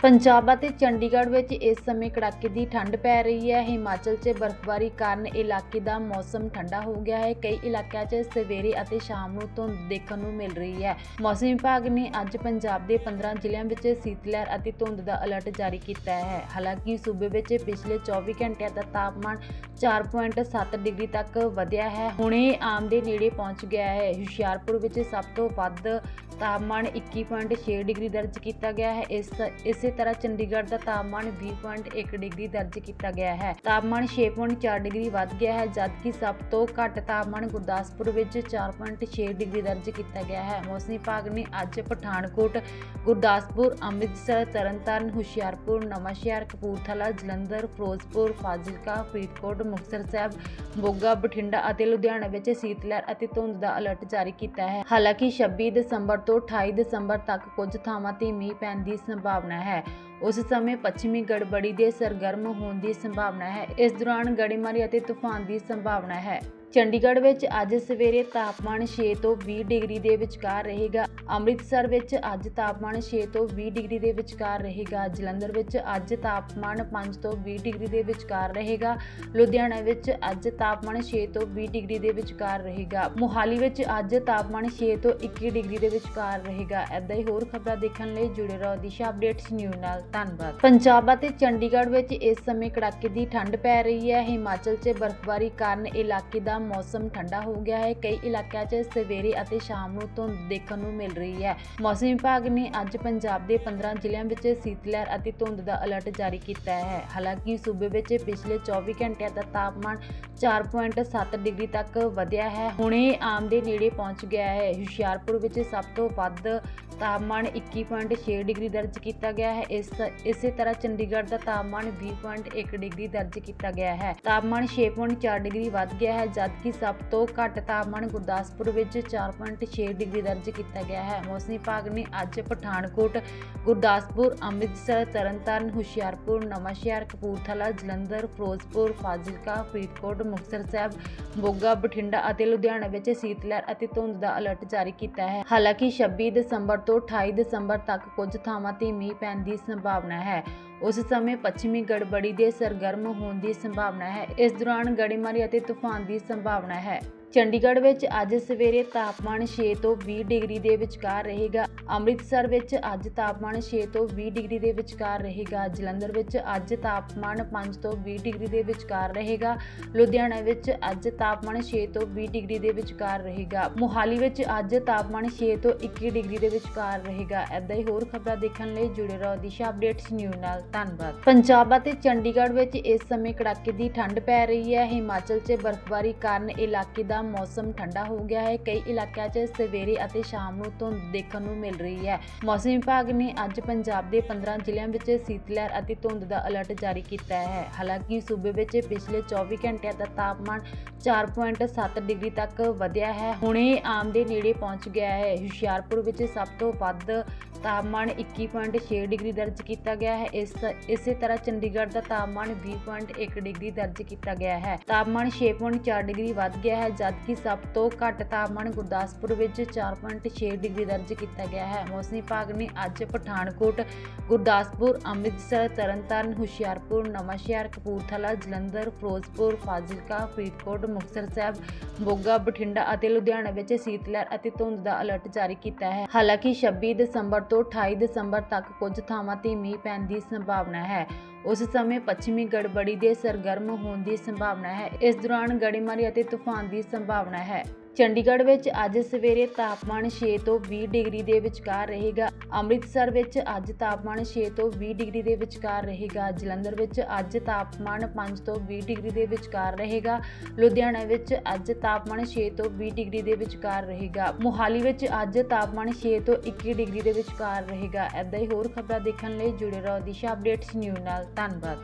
ਪੰਜਾਬ ਅਤੇ ਚੰਡੀਗੜ੍ਹ ਵਿੱਚ ਇਸ ਸਮੇਂ ਕੜਾਕੇ ਦੀ ਠੰਡ ਪੈ ਰਹੀ ਹੈ। ਹਿਮਾਚਲ 'ਚ ਬਰਫ਼ਬਾਰੀ ਕਾਰਨ ਇਲਾਕੇ ਦਾ ਮੌਸਮ ਠੰਡਾ ਹੋ ਗਿਆ ਹੈ। ਕਈ ਇਲਾਕਿਆਂ 'ਚ ਸਵੇਰੇ ਅਤੇ ਸ਼ਾਮ ਨੂੰ ਧੁੰਦ ਦੇਖਣ ਨੂੰ ਮਿਲ ਰਹੀ ਹੈ। ਮੌਸਮ ਵਿਭਾਗ ਨੇ ਅੱਜ ਪੰਜਾਬ ਦੇ 15 ਜ਼ਿਲ੍ਹਿਆਂ ਵਿੱਚ ਸੀਤ ਲਹਿਰ ਅਤੇ ਧੁੰਦ ਦਾ ਅਲਰਟ ਜਾਰੀ ਕੀਤਾ ਹੈ। ਹਾਲਾਂਕਿ ਸੂਬੇ ਵਿੱਚ ਪਿਛਲੇ 24 ਘੰਟਿਆਂ ਦਾ ਤਾਪਮਾਨ 4.7 ਡਿਗਰੀ ਤੱਕ ਵਧਿਆ ਹੈ। ਹੁਣੇ ਆਮ ਦੇ ਨੇੜੇ ਪਹੁੰਚ ਗਿਆ ਹੈ। ਹੁਸ਼ਿਆਰਪੁਰ ਵਿੱਚ ਸਭ ਤੋਂ ਵੱਧ ਤਾਪਮਾਨ 21.6 ਡਿਗਰੀ ਦਰਜ ਕੀਤਾ ਗਿਆ ਹੈ। ਇਸ ਇਸੇ ਤਰ੍ਹਾਂ ਚੰਡੀਗੜ੍ਹ ਦਾ ਤਾਪਮਾਨ 20.1 ਡਿਗਰੀ ਦਰਜ ਕੀਤਾ ਗਿਆ ਹੈ। ਤਾਪਮਾਨ 6.4 ਡਿਗਰੀ ਵੱਧ ਗਿਆ ਹੈ, ਜਦਕਿ ਸਭ ਤੋਂ ਘੱਟ ਤਾਪਮਾਨ ਗੁਰਦਾਸਪੁਰ ਵਿੱਚ 4.6 ਡਿਗਰੀ ਦਰਜ ਕੀਤਾ ਗਿਆ ਹੈ। ਮੌਸਮ ਵਿਭਾਗ ਨੇ ਅੱਜ ਪਠਾਨਕੋਟ, ਗੁਰਦਾਸਪੁਰ, ਅੰਮ੍ਰਿਤਸਰ, ਤਰਨਤਾਰਨ, ਹੁਸ਼ਿਆਰਪੁਰ, ਨਵਾਂਸ਼ਹਿਰ, ਕਪੂਰਥਲਾ, ਜਲੰਧਰ, ਫਿਰੋਜ਼ਪੁਰ, ਫਾਜ਼ਿਲਕਾ, ਫਰੀਦਕੋਟ, ਮੁਕਤਸਰ ਸਾਹਿਬ, ਮੋਗਾ, ਬਠਿੰਡਾ ਅਤੇ ਲੁਧਿਆਣਾ ਵਿੱਚ ਸੀਤ ਲਹਿਰ ਅਤੇ ਧੁੰਦ ਦਾ ਅਲਰਟ ਜਾਰੀ ਕੀਤਾ ਹੈ। ਹਾਲਾਂਕਿ 26 ਦਸੰਬਰ ਤੋਂ 28 ਦਸੰਬਰ ਤੱਕ ਕੁਝ ਥਾਵਾਂ ਤੇ ਮੀਂਹ ਪੈਣ ਦੀ ਸੰਭਾਵਨਾ ਹੈ। ਉਸ ਸਮੇਂ ਪੱਛਮੀ ਗੜਬੜੀ ਦੇ ਸਰਗਰਮ ਹੋਣ ਦੀ ਸੰਭਾਵਨਾ ਹੈ। ਇਸ ਦੌਰਾਨ ਗੜੇਮਾਰੀ ਅਤੇ ਤੂਫਾਨ ਦੀ ਸੰਭਾਵਨਾ ਹੈ। ਚੰਡੀਗੜ੍ਹ ਵਿੱਚ ਅੱਜ ਸਵੇਰੇ ਤਾਪਮਾਨ 6 ਤੋਂ 20 ਡਿਗਰੀ ਦੇ ਵਿਚਕਾਰ ਰਹੇਗਾ। ਅੰਮ੍ਰਿਤਸਰ ਵਿੱਚ ਅੱਜ ਤਾਪਮਾਨ 6 ਤੋਂ 20 ਡਿਗਰੀ ਦੇ ਵਿਚਕਾਰ ਰਹੇਗਾ। ਜਲੰਧਰ ਵਿੱਚ ਅੱਜ ਤਾਪਮਾਨ 5 ਤੋਂ 20 ਡਿਗਰੀ ਦੇ ਵਿਚਕਾਰ ਰਹੇਗਾ। ਲੁਧਿਆਣਾ ਵਿੱਚ ਅੱਜ ਤਾਪਮਾਨ 6 ਤੋਂ 20 ਡਿਗਰੀ ਦੇ ਵਿਚਕਾਰ ਰਹੇਗਾ। ਮੋਹਾਲੀ ਵਿੱਚ ਅੱਜ ਤਾਪਮਾਨ 6 ਤੋਂ 21 ਡਿਗਰੀ ਦੇ ਵਿਚਕਾਰ ਰਹੇਗਾ। ਐਦਾਂ ਹੀ ਹੋਰ ਖਬਰਾਂ ਦੇਖਣ ਲਈ ਜੁੜੇ ਰਹੋ ਦਿਸ਼ਾ ਅਪਡੇਟਸ ਨਿਊਜ਼ ਨਾਲ। ਧੰਨਵਾਦ। ਪੰਜਾਬ ਅਤੇ ਚੰਡੀਗੜ੍ਹ ਵਿੱਚ ਇਸ ਸਮੇਂ ਕੜਾਕੇ ਦੀ ਠੰਡ ਪੈ ਰਹੀ ਹੈ। ਹਿਮਾਚਲ 'ਚ ਬਰਫ਼ਬਾਰੀ ਕਾਰਨ ਇਲਾਕੇ ਦਾ ਮੌਸਮ ਠੰਡਾ ਹੋ ਗਿਆ ਹੈ। ਕਈ ਇਲਾਕਿਆਂ 'ਚ ਸਵੇਰੇ ਅਤੇ ਸ਼ਾਮ ਨੂੰ ਧੁੰਦ ਦੇਖਣ ਨੂੰ ਮਿਲ ਰਹੀ ਹੈ। ਮੌਸਮ ਵਿਭਾਗ ਨੇ ਅੱਜ ਪੰਜਾਬ ਦੇ 15 ਜ਼ਿਲ੍ਹਿਆਂ ਵਿੱਚ ਸੀਤ ਲਹਿਰ ਅਤੇ ਧੁੰਦ ਦਾ ਅਲਰਟ ਜਾਰੀ ਕੀਤਾ ਹੈ। ਹਾਲਾਂਕਿ ਸੂਬੇ ਵਿੱਚ ਪਿਛਲੇ 24 ਘੰਟਿਆਂ ਦਾ ਤਾਪਮਾਨ 4.7 ਡਿਗਰੀ ਤੱਕ ਵਧਿਆ ਹੈ। ਹੁਣੇ ਆਮ ਦੇ ਨੇੜੇ ਪਹੁੰਚ ਗਿਆ ਹੈ। ਹੁਸ਼ਿਆਰਪੁਰ ਵਿੱਚ ਸਭ ਤੋਂ ਵੱਧ ਤਾਪਮਾਨ 21.6 ਡਿਗਰੀ ਦਰਜ ਕੀਤਾ ਗਿਆ ਹੈ। ਇਸ ਇਸੇ ਤਰ੍ਹਾਂ ਚੰਡੀਗੜ੍ਹ ਦਾ ਤਾਪਮਾਨ 20.1 ਡਿਗਰੀ ਦਰਜ ਕੀਤਾ ਗਿਆ ਹੈ। ਤਾਪਮਾਨ 6.4 ਡਿਗਰੀ ਵੱਧ ਗਿਆ ਹੈ। ਜਦਕਿ ਸਭ ਤੋਂ ਘੱਟ ਤਾਪਮਾਨ ਗੁਰਦਾਸਪੁਰ ਵਿੱਚ 4.6 ਡਿਗਰੀ ਦਰਜ ਕੀਤਾ ਗਿਆ ਹੈ। ਮੌਸਮ ਵਿਭਾਗ ਨੇ ਅੱਜ ਪਠਾਨਕੋਟ, ਗੁਰਦਾਸਪੁਰ, ਅੰਮ੍ਰਿਤਸਰ, ਤਰਨਤਾਰਨ, ਹੁਸ਼ਿਆਰਪੁਰ, ਨਵਾਂਸ਼ਹਿਰ, ਕਪੂਰਥਲਾ, ਜਲੰਧਰ, ਫਿਰੋਜ਼ਪੁਰ, ਫਾਜ਼ਿਲਕਾ, ਫਰੀਦਕੋਟ, ਮੁਕਤਸਰ ਸਾਹਿਬ, ਮੋਗਾ, ਬਠਿੰਡਾ ਅਤੇ ਲੁਧਿਆਣਾ ਵਿੱਚ ਸੀਤ ਲਹਿਰ ਅਤੇ ਧੁੰਦ ਦਾ ਅਲਰਟ ਜਾਰੀ ਕੀਤਾ ਹੈ। ਹਾਲਾਂਕਿ 26 ਦਸੰਬਰ ਤੋਂ 28 ਦਸੰਬਰ ਤੱਕ ਕੁਝ ਥਾਵਾਂ ਤੇ ਮੀਂਹ ਪੈਣ ਦੀ ਸੰਭਾਵਨਾ ਹੈ। ਉਸ ਸਮੇਂ ਪੱਛਮੀ ਗੜਬੜੀ ਦੇ ਸਰਗਰਮ ਹੋਣ ਦੀ ਸੰਭਾਵਨਾ ਹੈ। ਇਸ ਦੌਰਾਨ ਗੜੇਮਾਰੀ ਅਤੇ ਤੂਫਾਨ ਦੀ ਸੰਭਾਵਨਾ ਹੈ। ਚੰਡੀਗੜ੍ਹ ਵਿੱਚ ਅੱਜ ਸਵੇਰੇ ਤਾਪਮਾਨ 6 ਤੋਂ 20 ਡਿਗਰੀ ਦੇ ਵਿਚਕਾਰ ਰਹੇਗਾ। ਅੰਮ੍ਰਿਤਸਰ ਵਿੱਚ ਅੱਜ ਤਾਪਮਾਨ 6 ਤੋਂ 20 ਡਿਗਰੀ ਦੇ ਵਿਚਕਾਰ ਰਹੇਗਾ। ਜਲੰਧਰ ਵਿੱਚ ਅੱਜ ਤਾਪਮਾਨ 5 ਤੋਂ 20 ਡਿਗਰੀ ਦੇ ਵਿਚਕਾਰ ਰਹੇਗਾ। ਲੁਧਿਆਣਾ ਵਿੱਚ ਅੱਜ ਤਾਪਮਾਨ 6 ਤੋਂ 20 ਡਿਗਰੀ ਦੇ ਵਿਚਕਾਰ ਰਹੇਗਾ। ਮੋਹਾਲੀ ਵਿੱਚ ਅੱਜ ਤਾਪਮਾਨ 6 ਤੋਂ 21 ਡਿਗਰੀ ਦੇ ਵਿਚਕਾਰ ਰਹੇਗਾ। ਐਦਾਂ ਹੀ ਹੋਰ ਖਬਰਾਂ ਦੇਖਣ ਲਈ ਜੁੜੇ ਰਹੋ ਦਿਸ਼ਾ ਅਪਡੇਟਸ ਨਿਊਜ਼ ਨਾਲ। ਧੰਨਵਾਦ। ਪੰਜਾਬ ਅਤੇ ਚੰਡੀਗੜ੍ਹ ਵਿੱਚ ਇਸ ਸਮੇਂ ਕੜਾਕੇ ਦੀ ਠੰਡ ਪੈ ਰਹੀ ਹੈ। ਹਿਮਾਚਲ 'ਚ ਬਰਫ਼ਬਾਰੀ ਕਾਰਨ ਇਲਾਕੇ ਦਾ ਮੌਸਮ ਠੰਡਾ ਹੋ ਗਿਆ ਹੈ। ਕਈ ਇਲਾਕਿਆਂ 'ਚ ਸਵੇਰੇ ਅਤੇ ਸ਼ਾਮ ਨੂੰ ਧੁੰਦ ਦੇਖਣ ਨੂੰ ਮਿਲ ਰਹੀ ਹੈ। ਮੌਸਮ ਵਿਭਾਗ ਨੇ ਅੱਜ ਪੰਜਾਬ ਦੇ 15 ਜ਼ਿਲ੍ਹਿਆਂ ਵਿੱਚ ਸੀਤ ਲਹਿਰ ਅਤੇ ਧੁੰਦ ਦਾ ਅਲਰਟ ਜਾਰੀ ਕੀਤਾ ਹੈ। ਹਾਲਾਂਕਿ ਸੂਬੇ ਵਿੱਚ ਪਿਛਲੇ 24 ਘੰਟਿਆਂ ਦਾ ਤਾਪਮਾਨ 4.7 ਡਿਗਰੀ ਤੱਕ ਵਧਿਆ ਹੈ। ਹੁਣੇ ਆਮ ਦੇ ਨੇੜੇ ਪਹੁੰਚ ਗਿਆ ਹੈ। ਹੁਸ਼ਿਆਰਪੁਰ ਵਿੱਚ ਸਭ ਤੋਂ ਵੱਧ ਤਾਪਮਾਨ 21.6 ਡਿਗਰੀ ਦਰਜ ਕੀਤਾ ਗਿਆ ਹੈ। ਇਸ ਇਸੇ ਤਰ੍ਹਾਂ ਚੰਡੀਗੜ੍ਹ ਦਾ ਤਾਪਮਾਨ 20.1 ਡਿਗਰੀ ਦਰਜ ਕੀਤਾ ਗਿਆ ਹੈ। ਤਾਪਮਾਨ 6.4 ਡਿਗਰੀ ਵੱਧ ਗਿਆ ਹੈ, ਜਦਕਿ ਸਭ ਤੋਂ ਘੱਟ ਤਾਪਮਾਨ ਗੁਰਦਾਸਪੁਰ ਵਿੱਚ 4.6 ਡਿਗਰੀ ਦਰਜ ਕੀਤਾ ਗਿਆ ਹੈ। ਮੌਸਮ ਵਿਭਾਗ ਨੇ ਅੱਜ ਪਠਾਨਕੋਟ, ਗੁਰਦਾਸਪੁਰ, ਅੰਮ੍ਰਿਤਸਰ, ਤਰਨਤਾਰਨ, ਹੁਸ਼ਿਆਰਪੁਰ, ਨਵਾਂਸ਼ਹਿਰ, ਕਪੂਰਥਲਾ, ਜਲੰਧਰ, ਫਿਰੋਜ਼ਪੁਰ, ਫਾਜ਼ਿਲਕਾ, ਫਰੀਦਕੋਟ, ਮੁਕਤਸਰ ਸਾਹਿਬ, ਮੋਗਾ, ਬਠਿੰਡਾ ਅਤੇ ਲੁਧਿਆਣਾ ਵਿੱਚ ਸੀਤ ਲਹਿਰ ਅਤੇ ਧੁੰਦ ਦਾ ਅਲਰਟ ਜਾਰੀ ਕੀਤਾ ਹੈ। ਹਾਲਾਂਕਿ 26 ਦਸੰਬਰ ਤੋਂ ਤੋਂ 28 ਦਸੰਬਰ ਤੱਕ ਕੁਝ ਥਾਵਾਂ ਤੇ ਮੀਂਹ ਪੈਣ ਦੀ ਸੰਭਾਵਨਾ ਹੈ। ਉਸ ਸਮੇਂ ਪੱਛਮੀ ਗੜਬੜੀ ਦੇ ਸਰਗਰਮ ਹੋਣ ਦੀ ਸੰਭਾਵਨਾ ਹੈ। ਇਸ ਦੌਰਾਨ ਗੜੇਮਾਰੀ ਅਤੇ ਤੂਫਾਨ ਦੀ ਸੰਭਾਵਨਾ ਹੈ। ਚੰਡੀਗੜ੍ਹ ਵਿੱਚ ਅੱਜ ਸਵੇਰੇ ਤਾਪਮਾਨ 6 ਤੋਂ 20 ਡਿਗਰੀ ਦੇ ਵਿਚਕਾਰ ਰਹੇਗਾ। ਅੰਮ੍ਰਿਤਸਰ ਵਿੱਚ ਅੱਜ ਤਾਪਮਾਨ 6 ਤੋਂ 20 ਡਿਗਰੀ ਦੇ ਵਿਚਕਾਰ ਰਹੇਗਾ। ਜਲੰਧਰ ਵਿੱਚ ਅੱਜ ਤਾਪਮਾਨ 5 ਤੋਂ 20 ਡਿਗਰੀ ਦੇ ਵਿਚਕਾਰ ਰਹੇਗਾ। ਲੁਧਿਆਣਾ ਵਿੱਚ ਅੱਜ ਤਾਪਮਾਨ 6 ਤੋਂ 20 ਡਿਗਰੀ ਦੇ ਵਿਚਕਾਰ ਰਹੇਗਾ। ਮੋਹਾਲੀ ਵਿੱਚ ਅੱਜ ਤਾਪਮਾਨ 6 ਤੋਂ 21 ਡਿਗਰੀ ਦੇ ਵਿਚਕਾਰ ਰਹੇਗਾ। ਐਦਾਂ ਹੀ ਹੋਰ ਖਬਰਾਂ ਦੇਖਣ ਲਈ ਜੁੜੇ ਰਹੋ ਦਿਸ਼ਾ ਅਪਡੇਟਸ ਨਿਊਜ਼ ਨਾਲ। ਧੰਨਵਾਦ।